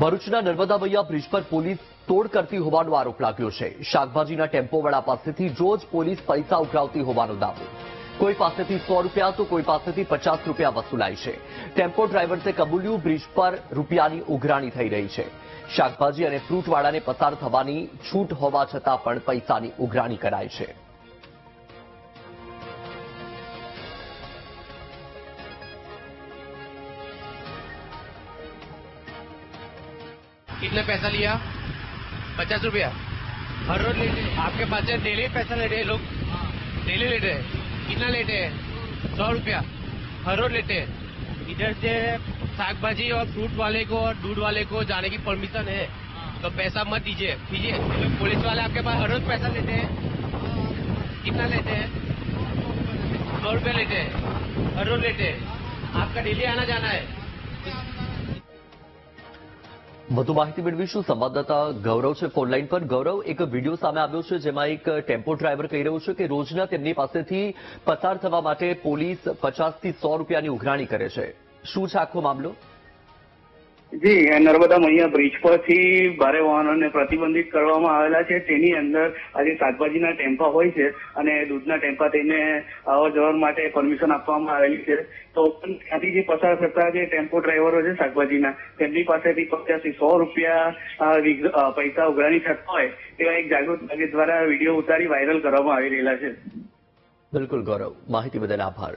ભરૂચના નર્મદા મૈયા બ્રિજ પર પોલીસ તોડ કરતી હોવાનો આરોપ લાગ્યો છે. શાકભાજીના ટેમ્પોવાળા પાસેથી રોજ પોલીસ પૈસા ઉઘરાવતી હોવાનો દાવો. કોઈ પાસેથી સો રૂપિયા તો કોઈ પાસેથી પચાસ રૂપિયા વસૂલાય છે. ટેમ્પો ડ્રાઈવર્સે કબૂલ્યું બ્રિજ પર રૂપિયાની ઉઘરાણી થઈ રહી છે. શાકભાજી અને ફ્રૂટવાળાને પસાર થવાની છૂટ હોવા છતાં પણ પૈસાની ઉઘરાણી કરાય છે. कितने पैसा लिया? पचास रुपया। हर रोज लेते आपके पास डेली पैसा लेते हैं लोग। डेली लेते हैं। कितना लेते हैं? सौ रुपया। हर रोज लेते हैं। इधर से साग भाजी और फ्रूट वाले को और दूध वाले को जाने की परमिशन है। तो पैसा मत दीजिए। दीजिए। पुलिस वाले आपके पास हर रोज पैसा लेते हैं। कितना लेते हैं? सौ रुपया लेते हैं। हर रोज लेते हैं। आपका डेली आना जाना है। વધુ માહિતી મેળવીશું. સંવાદદાતા ગૌરવ છે ફોનલાઈન પર. ગૌરવ, એક વીડિયો સામે આવ્યો છે જેમાં એક ટેમ્પો ડ્રાઈવર કહી રહ્યો છે કે રોજના તેમની પાસેથી પસાર થવા માટે પોલીસ પચાસથી સો રૂપિયાની ઉઘરાણી કરે છે. શું છે આખો મામલો? જી નર્મદા મૈયા બ્રિજ પરથી ભારે વાહનોને પ્રતિબંધિત કરવામાં આવેલા છે. તેની અંદર આજે શાકભાજીના ટેમ્પા હોય છે અને દૂધના ટેમ્પા તેને અવર જવર માટે પરમિશન આપવામાં આવેલી છે. તો પણ ત્યાંથી જે પસાર થતા જે ટેમ્પો ડ્રાઈવરો છે શાકભાજીના, તેમની પાસેથી પચાસથી સો રૂપિયા પૈસા ઉઘરાણી થતા હોય તેવા એક જાગૃત નાગરિક દ્વારા વીડિયો ઉતારી વાયરલ કરવામાં આવી રહેલા છે. બિલકુલ ગૌરવ. માહિતી બદલ આભાર.